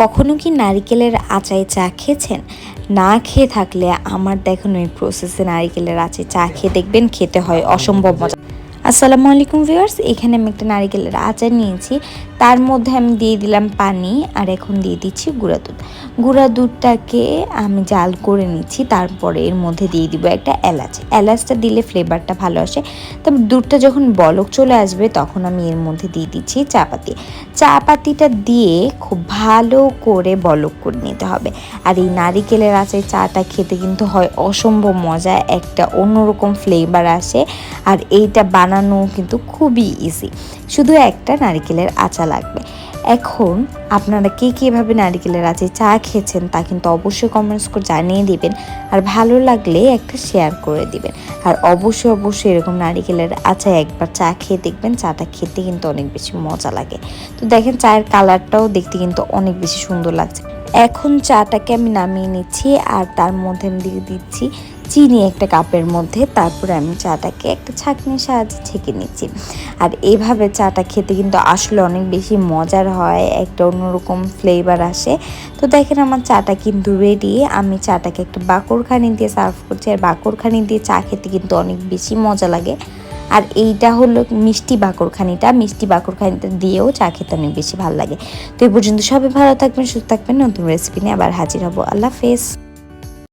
কখনো কি নারিকেলের আচায় চা খেয়েছেন? না খেয়ে থাকলে আমার দেখানো এই প্রসেসে নারিকেলের আচায় চা খেয়ে দেখবেন খেতে হয়, অসম্ভব মজা। আসসালামু আলাইকুম ভিউয়ার্স, এখানে আমি একটা নারিকেলের আচার নিয়েছি। তার মধ্যে আমি দিয়ে দিলাম পানি আর এখন দিয়ে দিচ্ছি গুঁড়া দুধ। গুঁড়া দুধটাকে আমি জাল করে নিচ্ছি, তারপরে এর মধ্যে দিয়ে দিব একটা এলাচ। এলাচটা দিলে ফ্লেভারটা ভালো আসে। তবে দুধটা যখন বলক চলে আসবে, তখন আমি এর মধ্যে দিয়ে দিচ্ছি চা পাতি চা পাতিটা দিয়ে খুব ভালো করে বলক করে নিতে হবে। আর এই নারিকেলের আচার চাটা খেতে কিন্তু হয় অসম্ভব মজা একটা অন্যরকম ফ্লেভার আসে। আর এইটা বানানো কিন্তু খুবই ইজি শুধু একটা নারিকেলের আচা লাগবে। এখন আপনারা কে কীভাবে নারিকেলের আচার চা খেয়েছেন তা কিন্তু অবশ্যই কমেন্টস করে জানিয়ে দিবেন। আর ভালো লাগলে একটা শেয়ার করে দিবেন। আর অবশ্যই অবশ্যই এরকম নারিকেলের আচা একবার চা খেয়ে দেখবেন। চাটা খেতে কিন্তু অনেক বেশি মজা লাগে। তো দেখেন, চায়ের কালারটাও দেখতে কিন্তু অনেক বেশি সুন্দর লাগছে। এখন চাটাকে আমি নামিয়ে নিচ্ছি আর তার মধ্যে আমি দিয়ে দিচ্ছি চিনি একটা কাপের মধ্যে। তারপরে আমি চাটাকে একটা ছাঁকনির সাহায্যে ছেঁকে নিচ্ছি। আর এভাবে চাটা খেতে কিন্তু আসলে অনেক বেশি মজার হয়, একটা অন্যরকম ফ্লেভার আসে। তো দেখেন আমার চাটা কিন্তু রেডি আমি চাটাকে একটা বাকরখানি দিয়ে সার্ভ করছি। আর বাকরখানি দিয়ে চা খেতে কিন্তু অনেক বেশি মজা লাগে। আর এইটা হলো মিষ্টি বাকরখানিটা। মিষ্টি বাকরখানিটা দিয়েও চা খেতে অনেক বেশি ভালো লাগে। তো এই পর্যন্ত সবাই ভালো থাকবেন, সুস্থ থাকবেন। নতুন রেসিপি নিয়ে আবার হাজির হব। আল্লাহ হাফেজ।